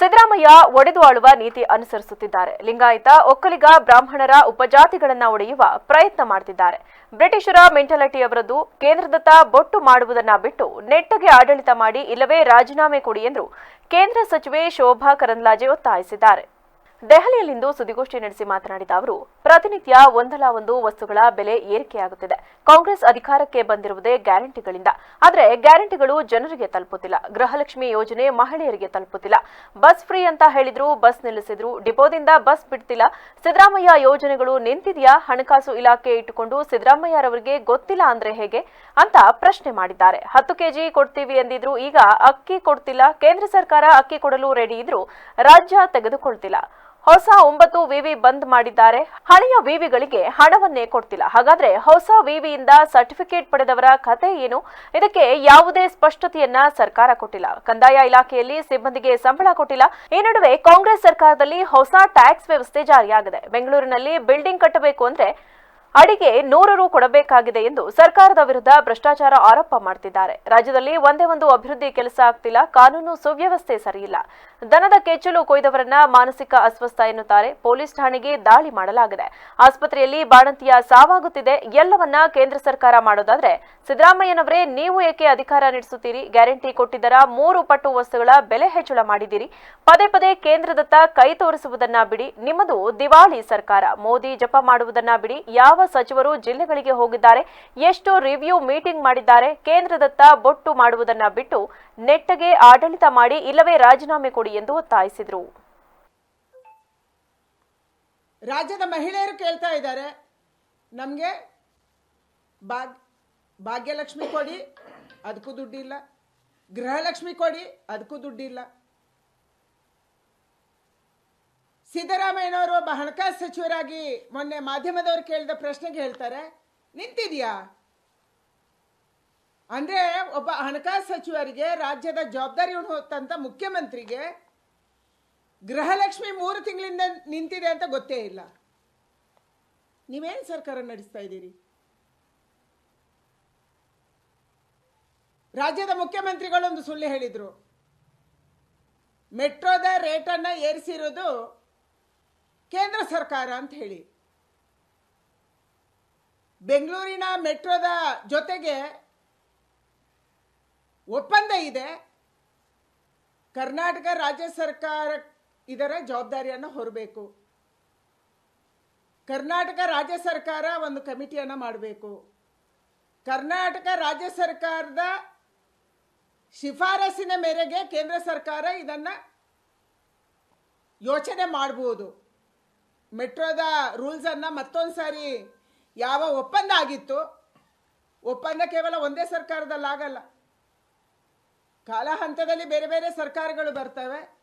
ಸಿದ್ದರಾಮಯ್ಯ ಒಡೆದು ಆಳುವ ನೀತಿ ಅನುಸರಿಸುತ್ತಿದ್ದಾರೆ. ಲಿಂಗಾಯತ, ಒಕ್ಕಲಿಗ, ಬ್ರಾಹ್ಮಣರ ಉಪಜಾತಿಗಳನ್ನ ಒಡೆಯುವ ಪ್ರಯತ್ನ ಮಾಡುತ್ತಿದ್ದಾರೆ ಬ್ರಿಟಿಷರ ಮೆಂಟಾಲಿಟಿ ಅವರದ್ದು ಕೇಂದ್ರದತ್ತ ಬೊಟ್ಟು ಮಾಡುವುದನ್ನ ಬಿಟ್ಟು ನೆಟ್ಟಗೆ ಆಡಳಿತ ಮಾಡಿ ಇಲ್ಲವೇ ರಾಜೀನಾಮೆ ಕೊಡಿ ಎಂದು ಕೇಂದ್ರ ಸಚಿವೆ ಶೋಭಾ ಕರಂದ್ಲಾಜೆ ಒತ್ತಾಯಿಸಿದ್ದಾರೆ. ದೆಹಲಿಯಲ್ಲಿಂದು ಸುದ್ದಿಗೋಷ್ಠಿ ನಡೆಸಿ ಮಾತನಾಡಿದ ಅವರು ಪ್ರತಿನಿತ್ಯ ಒಂದಲ್ಲ ಒಂದು ವಸ್ತುಗಳ ಬೆಲೆ ಏರಿಕೆಯಾಗುತ್ತಿದೆ. ಕಾಂಗ್ರೆಸ್ ಅಧಿಕಾರಕ್ಕೆ ಬಂದಿರುವುದೇ ಗ್ಯಾರಂಟಿಗಳಿಂದ. ಆದರೆ ಗ್ಯಾರಂಟಿಗಳು ಜನರಿಗೆ ತಲುಪುತ್ತಿಲ್ಲ. ಗೃಹಲಕ್ಷ್ಮಿ ಯೋಜನೆ ಮಹಿಳೆಯರಿಗೆ ತಲುಪುತ್ತಿಲ್ಲ. ಬಸ್ ಫ್ರೀ ಅಂತ ಹೇಳಿದ್ರು, ಬಸ್ ನಿಲ್ಲಿಸಿದ್ರು. ಡಿಪೋದಿಂದ ಬಸ್ ಬಿಡ್ತಿಲ್ಲ. ಸಿದ್ದರಾಮಯ್ಯ ಯೋಜನೆಗಳು ನಿಂತಿದೆಯಾ? ಹಣಕಾಸು ಇಲಾಖೆ ಇಟ್ಟುಕೊಂಡು ಸಿದ್ದರಾಮಯ್ಯರವರಿಗೆ ಗೊತ್ತಿಲ್ಲ ಅಂದ್ರೆ ಹೇಗೆ? ಅಂತ ಪ್ರಶ್ನೆ ಮಾಡಿದ್ದಾರೆ. ಹತ್ತು ಕೆಜಿ ಕೊಡ್ತೀವಿ ಎಂದಿದ್ರು ಈಗ ಅಕ್ಕಿ ಕೊಡ್ತಿಲ್ಲ. ಕೇಂದ್ರ ಸರ್ಕಾರ ಅಕ್ಕಿ ಕೊಡಲು ರೆಡಿ ಇದ್ರು ರಾಜ್ಯ ತೆಗೆದುಕೊಳ್ತಿಲ್ಲ. ಹೊಸ ಒಂಬತ್ತು ವಿವಿ ಬಂದ್ ಮಾಡಿದ್ದಾರೆ. ಹಳೆಯ ವಿವಿಗಳಿಗೆ ಹಣವನ್ನೇ ಕೊಡ್ತಿಲ್ಲ. ಹಾಗಾದ್ರೆ ಹೊಸ ವಿವಿಯಿಂದ ಸರ್ಟಿಫಿಕೇಟ್ ಪಡೆದವರ ಕತೆ ಏನು? ಇದಕ್ಕೆ ಯಾವುದೇ ಸ್ಪಷ್ಟತೆಯನ್ನ ಸರ್ಕಾರ ಕೊಟ್ಟಿಲ್ಲ. ಕಂದಾಯ ಇಲಾಖೆಯಲ್ಲಿ ಸಿಬ್ಬಂದಿಗೆ ಸಂಬಳ ಕೊಟ್ಟಿಲ್ಲ. ಈ ನಡುವೆ ಕಾಂಗ್ರೆಸ್ ಸರ್ಕಾರದಲ್ಲಿ ಹೊಸ ಟ್ಯಾಕ್ಸ್ ವ್ಯವಸ್ಥೆ ಜಾರಿಯಾಗಿದೆ. ಬೆಂಗಳೂರಿನಲ್ಲಿ ಬಿಲ್ಡಿಂಗ್ ಕಟ್ಟಬೇಕು ಅಂದ್ರೆ ಅಡಿಗೆ ನೂರು ರು ಕೊಡಬೇಕಾಗಿದೆ ಎಂದು ಸರ್ಕಾರದ ವಿರುದ್ಧ ಭ್ರಷ್ಟಾಚಾರ ಆರೋಪ ಮಾಡ್ತಿದ್ದಾರೆ. ರಾಜ್ಯದಲ್ಲಿ ಒಂದೇ ಒಂದು ಅಭಿವೃದ್ಧಿ ಕೆಲಸ ಆಗ್ತಿಲ್ಲ, ಕಾನೂನು ಸುವ್ಯವಸ್ಥೆ ಸರಿಯಿಲ್ಲ. ದನದ ಕೆಚ್ಚಲು ಕೊಯ್ದವರನ್ನ ಮಾನಸಿಕ ಅಸ್ವಸ್ಥ ಎನ್ನುತ್ತಾರೆ. ಪೊಲೀಸ್ ಠಾಣೆಗೆ ದಾಳಿ ಮಾಡಲಾಗಿದೆ. ಆಸ್ಪತ್ರೆಯಲ್ಲಿ ಬಾಣಂತಿಯ ಸಾವಾಗುತ್ತಿದೆ. ಎಲ್ಲವನ್ನ ಕೇಂದ್ರ ಸರ್ಕಾರ ಮಾಡೋದಾದ್ರೆ, ಸಿದ್ದರಾಮಯ್ಯನವರೇ ನೀವು ಏಕೆ ಅಧಿಕಾರ ನಡೆಸುತ್ತೀರಿ? ಗ್ಯಾರಂಟಿ ಕೊಟ್ಟಿದ್ದರ ಮೂರು ಪಟ್ಟು ವಸ್ತುಗಳ ಬೆಲೆ ಹೆಚ್ಚಳ ಮಾಡಿದ್ದೀರಿ. ಪದೇ ಪದೇ ಕೇಂದ್ರದತ್ತ ಕೈ ತೋರಿಸುವುದನ್ನ ಬಿಡಿ. ನಿಮ್ಮದು ದಿವಾಳಿ ಸರ್ಕಾರ. ಮೋದಿ ಜಪ ಮಾಡುವುದನ್ನ ಬಿಡಿ. ಯಾವ ಸಚಿವರು ಜಿಲ್ಲೆಗಳಿಗೆ ಹೋಗಿದ್ದಾರೆ. ಎಷ್ಟು ರಿವ್ಯೂ ಮೀಟಿಂಗ್ ಮಾಡಿದ್ದಾರೆ. ಕೇಂದ್ರದತ್ತ ಬೊಟ್ಟು ಮಾಡುವುದನ್ನ ಬಿಟ್ಟು ನೆಟ್ಟಗೆ ಆಡಳಿತ ಮಾಡಿ ಇಲ್ಲವೇ ರಾಜೀನಾಮೆ ಕೊಡಿ ಎಂದು ಒತ್ತಾಯಿಸಿದರು. ರಾಜ್ಯದ ಮಹಿಳೆಯರು ಕೇಳ್ತಾ ಇದ್ದಾರೆ. ನಮಗೆ ಭಾಗ್, ಭಾಗ್ಯಲಕ್ಷ್ಮಿ ಕೊಡಿ, ಅದಕ್ಕೂ ದುಡ್ಡಿಲ್ಲ. ಗೃಹಲಕ್ಷ್ಮಿ ಕೊಡಿ, ಅದಕ್ಕೂ ದುಡ್ಡಿಲ್ಲ. ಸಿದ್ದರಾಮಯ್ಯನವರು ಒಬ್ಬ ಹಣಕಾಸು ಸಚಿವರಾಗಿ ಮೊನ್ನೆ ಮಾಧ್ಯಮದವರು ಕೇಳಿದ ಪ್ರಶ್ನೆಗೆ ಹೇಳ್ತಾರೆ, ನಿಂತಿದೆಯಾ? ಅಂದ್ರೆ ಒಬ್ಬ ಹಣಕಾಸು ಸಚಿವರಿಗೆ ರಾಜ್ಯದ ಜವಾಬ್ದಾರಿ ಹೊತ್ತಂತ ಮುಖ್ಯಮಂತ್ರಿಗೆ ಗೃಹಲಕ್ಷ್ಮಿ ಮೂರು ತಿಂಗಳಿಂದ ನಿಂತಿದೆ ಅಂತ ಗೊತ್ತೇ ಇಲ್ಲ. ನೀವೇನು ಸರ್ಕಾರ ನಡೆಸ್ತಾ ಇದ್ದೀರಿ? ರಾಜ್ಯದ ಮುಖ್ಯಮಂತ್ರಿಗಳೊಂದು ಸುಳ್ಳು ಹೇಳಿದ್ರು. ಮೆಟ್ರೋದ ರೇಟನ್ನು ಏರಿಸಿರೋದು ಕೇಂದ್ರ ಸರ್ಕಾರ ಅಂತ ಹೇಳಿ. ಬೆಂಗಳೂರಿನ ಮೆಟ್ರೋದ ಜೊತೆಗೆ ಒಪ್ಪಂದ ಇದೆ. ಕರ್ನಾಟಕ ರಾಜ್ಯ ಸರ್ಕಾರ ಇದರ ಜವಾಬ್ದಾರಿಯನ್ನು ಹೊರಬೇಕು. ಕರ್ನಾಟಕ ರಾಜ್ಯ ಸರ್ಕಾರ ಒಂದು ಕಮಿಟಿಯನ್ನು ಮಾಡಬೇಕು. ಕರ್ನಾಟಕ ರಾಜ್ಯ ಸರ್ಕಾರದ ಶಿಫಾರಸಿನ ಮೇರೆಗೆ ಕೇಂದ್ರ ಸರ್ಕಾರ ಇದನ್ನು ಯೋಚನೆ ಮಾಡ್ಬೋದು. ಮೆಟ್ರೋದ ರೂಲ್ಸನ್ನು ಮತ್ತೊಂದು ಸಾರಿ ಯಾವ ಒಪ್ಪಂದ ಆಗಿತ್ತು, ಒಪ್ಪಂದ ಕೇವಲ ಒಂದೇ ಸರ್ಕಾರದಲ್ಲಿ ಆಗಲ್ಲ ಕಾಲ ಹಂತದಲ್ಲಿ ಬೇರೆ ಬೇರೆ ಸರ್ಕಾರಗಳು ಬರ್ತವೆ.